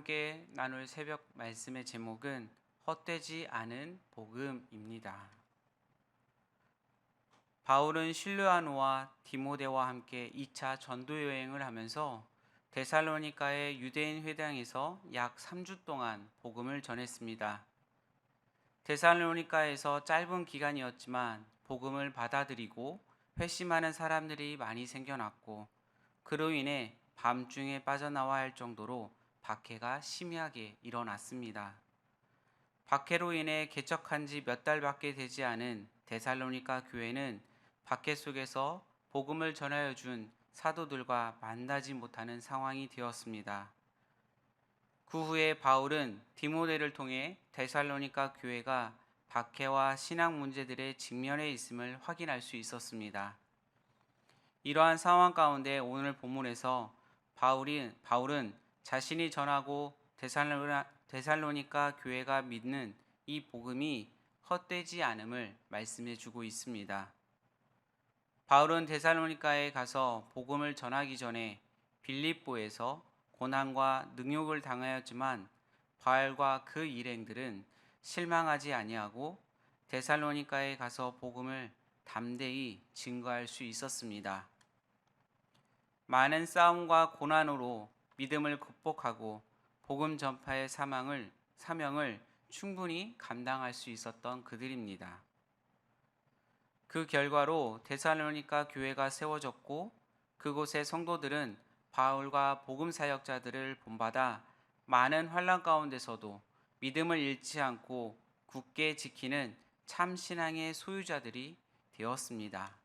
함께 나눌 새벽 말씀의 제목은 헛되지 않은 복음입니다. 바울은 실루아노와 디모데와 함께 2차 전도 여행을 하면서 데살로니카의 유대인 회당에서 약 3주 동안 복음을 전했습니다. 데살로니카에서 짧은 기간이었지만 복음을 받아들이고 회심하는 사람들이 많이 생겨났고 그로 인해 밤중에 빠져나와야 할 정도로 박해가 심하게 일어났습니다. 박해로 인해 개척한 지 몇 달밖에 되지 않은 데살로니카 교회는 박해 속에서 복음을 전하여 준 사도들과 만나지 못하는 상황이 되었습니다. 그 후에 바울은 디모데를 통해 데살로니카 교회가 박해와 신앙 문제들의 직면해 있음을 확인할 수 있었습니다. 이러한 상황 가운데 오늘 본문에서 바울이 바울은 자신이 전하고 데살로니카 교회가 믿는 이 복음이 헛되지 않음을 말씀해 주고 있습니다. 바울은 데살로니카에 가서 복음을 전하기 전에 빌립보에서 고난과 능욕을 당하였지만 바울과 그 일행들은 실망하지 아니하고 데살로니카에 가서 복음을 담대히 증거할 수 있었습니다. 많은 싸움과 고난으로 믿음을 극복하고 복음 전파의 사망을 사명을 충분히 감당할 수 있었던 그들입니다. 그 결과로 데살로니카 교회가 세워졌고 그곳의 성도들은 바울과 복음 사역자들을 본받아 많은 환란 가운데서도 믿음을 잃지 않고 굳게 지키는 참 신앙의 소유자들이 되었습니다.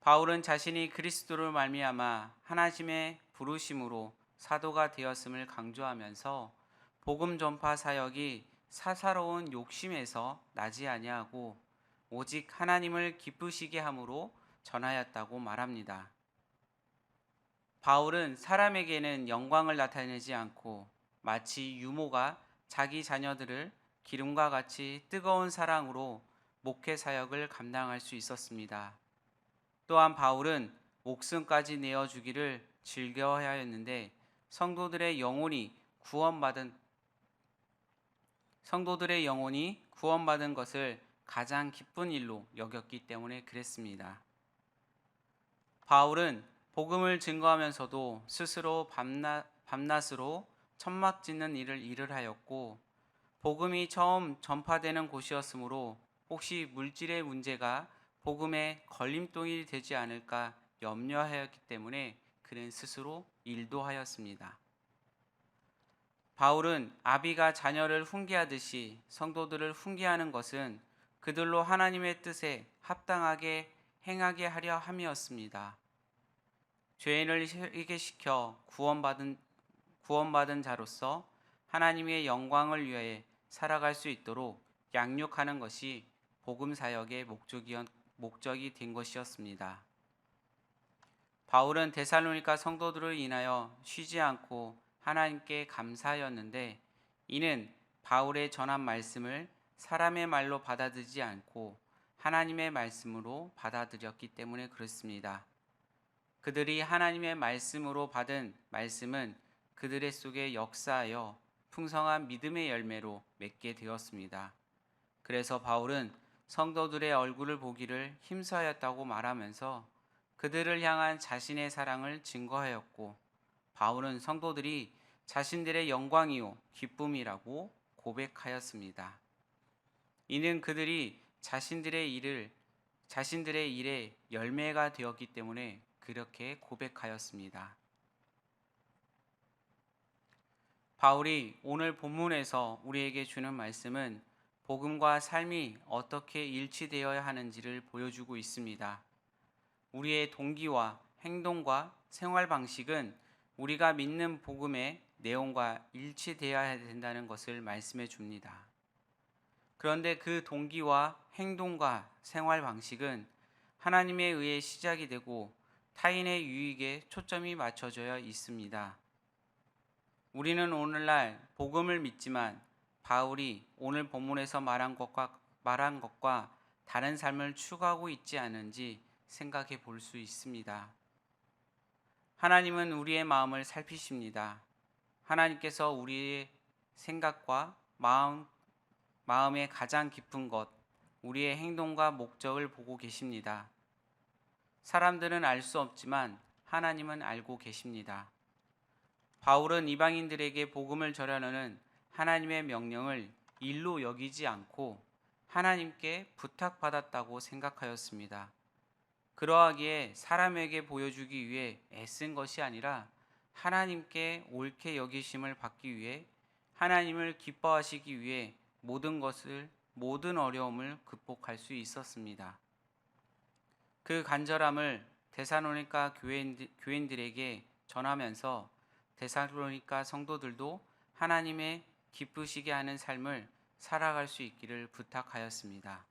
바울은 자신이 그리스도를 말미암아 하나님의 부르심으로 사도가 되었음을 강조하면서 복음 전파 사역이 사사로운 욕심에서 나지 아니하고 오직 하나님을 기쁘시게 함으로 전하였다고 말합니다. 바울은 사람에게는 영광을 나타내지 않고 마치 유모가 자기 자녀들을 기름과 같이 뜨거운 사랑으로 목회 사역을 감당할 수 있었습니다. 또한 바울은 목숨까지 내어 주기를 즐겨야 했는데 성도들의 영혼이 구원받은 성도들의 영혼이 구원받은 것을 가장 기쁜 일로 여겼기 때문에 그랬습니다. 바울은 복음을 증거하면서도 스스로 밤낮, 밤낮으로 천막 짓는 일을 일을 하였고 복음이 처음 전파되는 곳이었으므로 혹시 물질의 문제가 복음의 걸림돌이 되지 않을까 염려하였기 때문에 그는 스스로 일도 하였습니다. 바울은 아비가 자녀를 훈계하듯이 성도들을 훈계하는 것은 그들로 하나님의 뜻에 합당하게 행하게 하려 함이었습니다. 죄인을 회개시켜 구원받은 구원받은 자로서 하나님의 영광을 위해 살아갈 수 있도록 양육하는 것이 복음 사역의 목적이 목적이 된 것이었습니다. 바울은 데살로니가 성도들을 인하여 쉬지 않고 하나님께 감사하였는데 이는 바울의 전한 말씀을 사람의 말로 받아들이지 않고 하나님의 말씀으로 받아들였기 때문에 그렇습니다. 그들이 하나님의 말씀으로 받은 말씀은 그들의 속에 역사하여 풍성한 믿음의 열매로 맺게 되었습니다. 그래서 바울은 성도들의 얼굴을 보기를 힘써하였다고 말하면서 그들을 향한 자신의 사랑을 증거하였고 바울은 성도들이 자신들의 영광이요 기쁨이라고 고백하였습니다. 이는 그들이 자신들의 일을 자신들의 일에 열매가 되었기 때문에 그렇게 고백하였습니다. 바울이 오늘 본문에서 우리에게 주는 말씀은 복음과 삶이 어떻게 일치되어야 하는지를 보여주고 있습니다. 우리의 동기와 행동과 생활 방식은 우리가 믿는 복음의 내용과 일치되어야 된다는 것을 말씀해 줍니다. 그런데 그 동기와 행동과 생활 방식은 하나님에 의해 시작이 되고 타인의 유익에 초점이 맞춰져 있습니다. 우리는 오늘날 복음을 믿지만 바울이 오늘 본문에서 말한 것과 말한 것과 다른 삶을 추구하고 있지 않은지 생각해 볼 수 있습니다. 하나님은 우리의 마음을 살피십니다. 하나님께서 우리의 생각과 마음 마음의 가장 깊은 것, 우리의 행동과 목적을 보고 계십니다. 사람들은 알 수 없지만 하나님은 알고 계십니다. 바울은 이방인들에게 복음을 전하려는 하나님의 명령을 일로 여기지 않고 하나님께 부탁받았다고 생각하였습니다. 그러하기에 사람에게 보여주기 위해 애쓴 것이 아니라 하나님께 옳게 여기심을 받기 위해 하나님을 기뻐하시기 위해 모든 것을 모든 어려움을 극복할 수 있었습니다. 그 간절함을 데살로니가 교인들 에게 전하면서 데살로니가 성도들도 하나님의 기쁘시게 하는 삶을 살아갈 수 있기를 부탁하였습니다.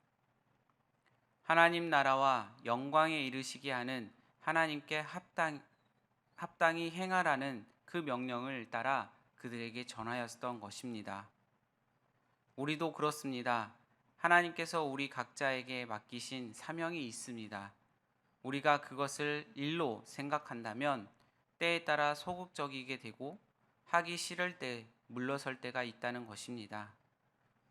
하나님 나라와 영광에 이르시게 하는 하나님께 합당, 합당히 행하라는 그 명령을 따라 그들에게 전하였던 것입니다. 우리도 그렇습니다. 하나님께서 우리 각자에게 맡기신 사명이 있습니다. 우리가 그것을 일로 생각한다면 때에 따라 소극적이게 되고 하기 싫을 때 물러설 때가 있다는 것입니다.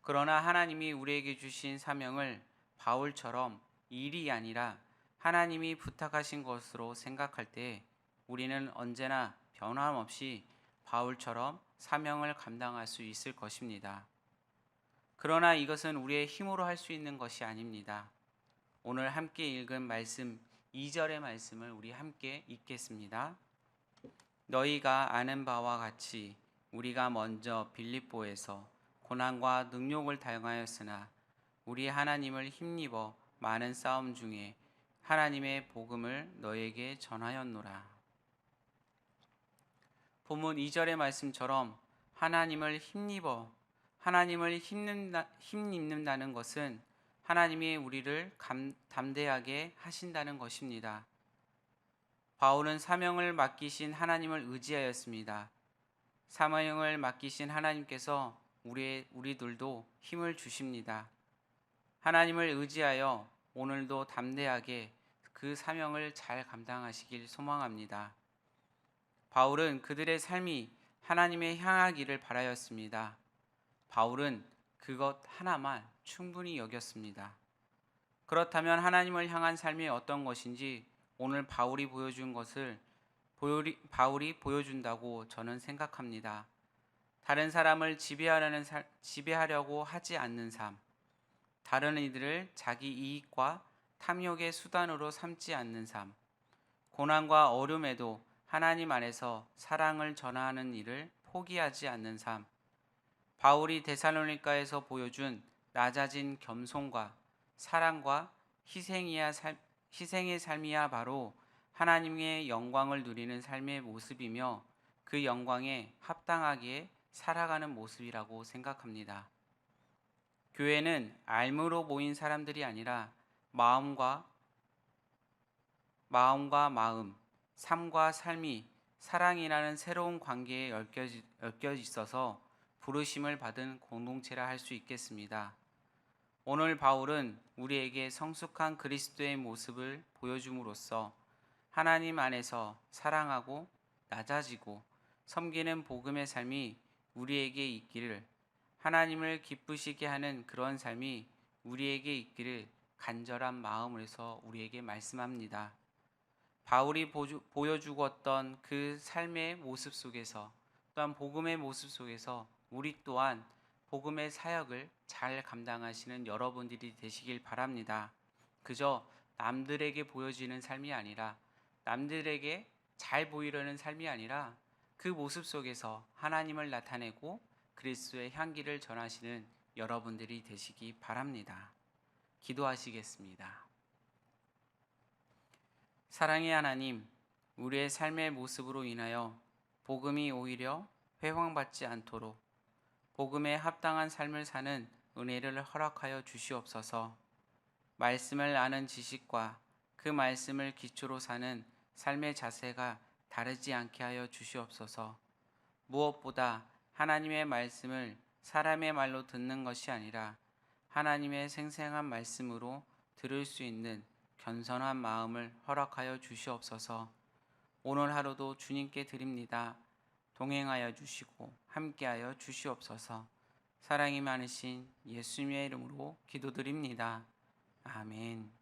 그러나 하나님이 우리에게 주신 사명을 바울처럼 일이 아니라 하나님이 부탁하신 것으로 생각할 때 우리는 언제나 변함없이 바울처럼 사명을 감당할 수 있을 것입니다. 그러나 이것은 우리의 힘으로 할 수 있는 것이 아닙니다. 오늘 함께 읽은 말씀 2절의 말씀을 우리 함께 읽겠습니다. 너희가 아는 바와 같이 우리가 먼저 빌립보에서 고난과 능욕을 당하였으나 우리 하나님을 힘입어 많은 싸움 중에 하나님의 복음을 너에게 전하였노라. 본문 2절의 말씀처럼 하나님을 힘입어 하나님을 힘입는다, 힘입는다는 것은 하나님이 우리를 감, 담대하게 하신다는 것입니다. 바울은 사명을 맡기신 하나님을 의지하였습니다. 사명을 맡기신 하나님께서 우리 우리들도 힘을 주십니다. 하나님을 의지하여 오늘도 담대하게 그 사명을 잘 감당하시길 소망합니다. 바울은 그들의 삶이 하나님의 향하기를 바라였습니다. 바울은 그것 하나만 충분히 여겼습니다. 그렇다면 하나님을 향한 삶이 어떤 것인지 오늘 바울이 보여준 것을 바울이 보여준다고 저는 생각합니다. 다른 사람을 지배하려는 지배하려고 하지 않는 삶, 다른 이들을 자기 이익과 탐욕의 수단으로 삼지 않는 삶, 고난과 어려움에도 하나님 안에서 사랑을 전하는 일을 포기하지 않는 삶, 바울이 데살로니가에서 보여준 낮아진 겸손과 사랑과 희생이야 삶, 희생의 삶이야 바로 하나님의 영광을 누리는 삶의 모습이며 그 영광에 합당하게 살아가는 모습이라고 생각합니다. 교회는 알무로 모인 사람들이 아니라 마음과 마음과 마음, 삶과 삶이 사랑이라는 새로운 관계에 엮여 있어서 부르심을 받은 공동체라 할 수 있겠습니다. 오늘 바울은 우리에게 성숙한 그리스도의 모습을 보여줌으로써 하나님 안에서 사랑하고 낮아지고 섬기는 복음의 삶이 우리에게 있기를 하나님을 기쁘시게 하는 그런 삶이 우리에게 있기를 간절한 마음으로서 우리에게 말씀합니다. 바울이 보여주었던 그 삶의 모습 속에서 또한 복음의 모습 속에서 우리 또한 복음의 사역을 잘 감당하시는 여러분들이 되시길 바랍니다. 그저 남들에게 보여지는 삶이 아니라 남들에게 잘 보이려는 삶이 아니라 그 모습 속에서 하나님을 나타내고 그리스도의 향기를 전하시는 여러분들이 되시기 바랍니다. 기도하시겠습니다. 사랑의 하나님, 우리의 삶의 모습으로 인하여 복음이 오히려 회황받지 않도록 복음에 합당한 삶을 사는 은혜를 허락하여 주시옵소서. 말씀을 아는 지식과 그 말씀을 기초로 사는 삶의 자세가 다르지 않게 하여 주시옵소서. 무엇보다 하나님의 말씀을 사람의 말로 듣는 것이 아니라 하나님의 생생한 말씀으로 들을 수 있는 겸손한 마음을 허락하여 주시옵소서. 오늘 하루도 주님께 드립니다. 동행하여 주시고 함께하여 주시옵소서. 사랑이 많으신 예수님의 이름으로 기도드립니다. 아멘.